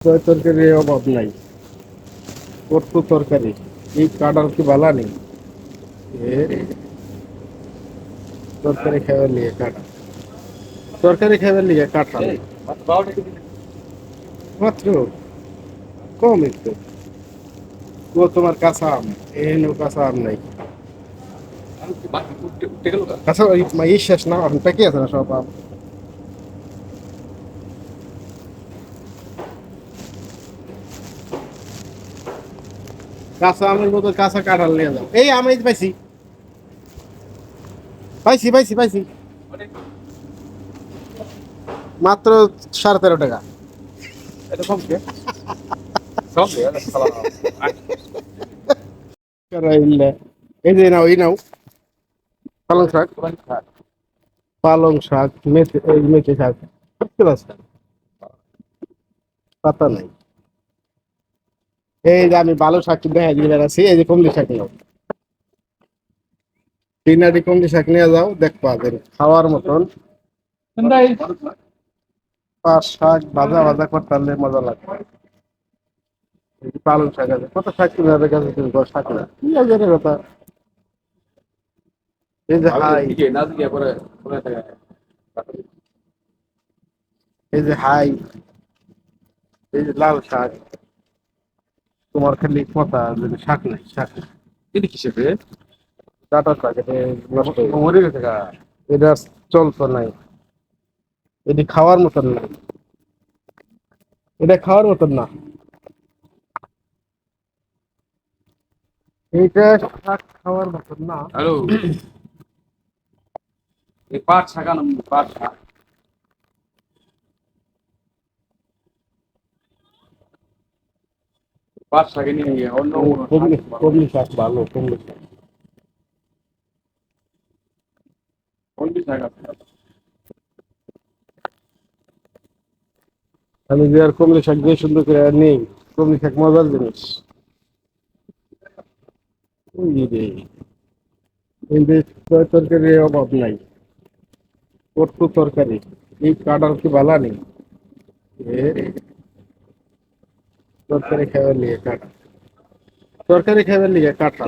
তয় তরকারির অভাব নাই। কত তরকারি এই কাটার কি বালা নেই? এ তরকারি খাবার লিগে কাটা তরকারি খাবার লিগে কাটা মাত্র কম একটু। ও তোমার কাঁচা আম। এন কাঁচা আম নাই। কাঁচা ওই ই শেষ না এখন পেকে আছে না সব আম? কাঁচা আমের মতো কাঁচা কাঁঠাল নিয়ে যাও। এই আমি পাইছি। পাইছি পাইছি পাইছি। মাত্র সাড়ে তেরো টাকা। এই যে নাও এই নাও। পালং শাক। পালং শাক। মেথি মেথি শাক। পাতা নাই। এই যে আমি ভালো শাক দেখা দিয়ে বেড়াচ্ছি এই যে কমলি শাক নাও। তিনাটি কমলি শাক নিয়ে যাও দেখবা যে খাওয়ার মতন। পাঁচ শাক ভাজা ভাজা করতে পারলে মজা লাগবে এই পালং শাক আছে কত শাক কিনে হবে কাছে তুমি? কত শাক না কি আছে কথা এই যে হাই। এই যে হাই। এই যে লাল শাক। তোমার খালি কথা যে শাক নাই শাক নাই। ডাটা শাক এটা নষ্ট হয়ে গেছে। এটা চলতো নাই। এটি খাওয়ার মতন না। এটা খাওয়ার মতন না। এইটা শাক খাওয়ার মতন না। হ্যালো। এই পাট শাক আনো পাট শাক। পাট শাকে নিয়ে গিয়ে অন্য কমলি শাক ভালো। কমলি শাক কমলি আছে আমি যে আর কমলি শাক দিয়ে সুন্দর করে আর নেই কমলি শাক মজার জিনিস ওই রে কিন্তু তয় তরকারির অভাব নাই কত তরকারি এই কাটার কি বালা নেই। তরকারি খাবার লিগে কাটা। তরকারি খাবার লিগে কাটা।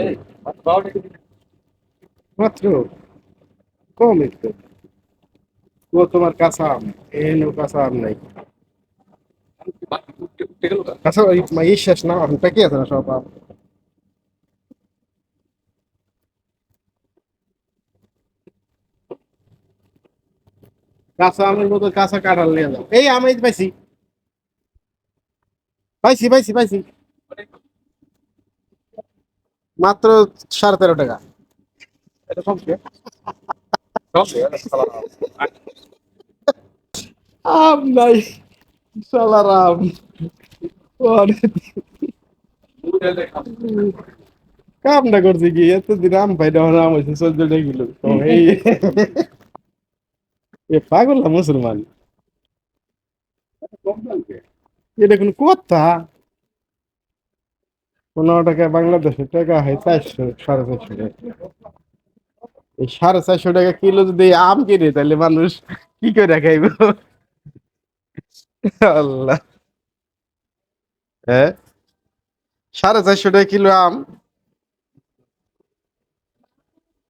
মাত্র কম একটু। ও তোমার কাঁচা আম এন কাঁচা আম নাই। কাঁচা ওই ই শেষ না এখন পেকে আছে না সব আম? কাঁচা আমের মতো কাঁচা কাঁঠাল নিয়ে যাও। এই আমি পাইছি। পাইছি পাইছি পাইছি। মাত্র সাড়ে তেরো টাকা। আম। নাই সালার আম। কামটা করছে কি? এতদিন আম পাই না আম হয়েছে চোদ্দ এই পাগল না মুসলমান? এটা কোন কথা পনেরো টাকা বাংলাদেশের টাকা হয় চারশো, সাড়ে চারশো টাকা। এই সাড়ে চারশো টাকা কিলো যদি আম কিনে, তাহলে মানুষ কি করে খাইব? আল্লাহ। হ্যাঁ? সাড়ে চারশো টাকা কিলো আম।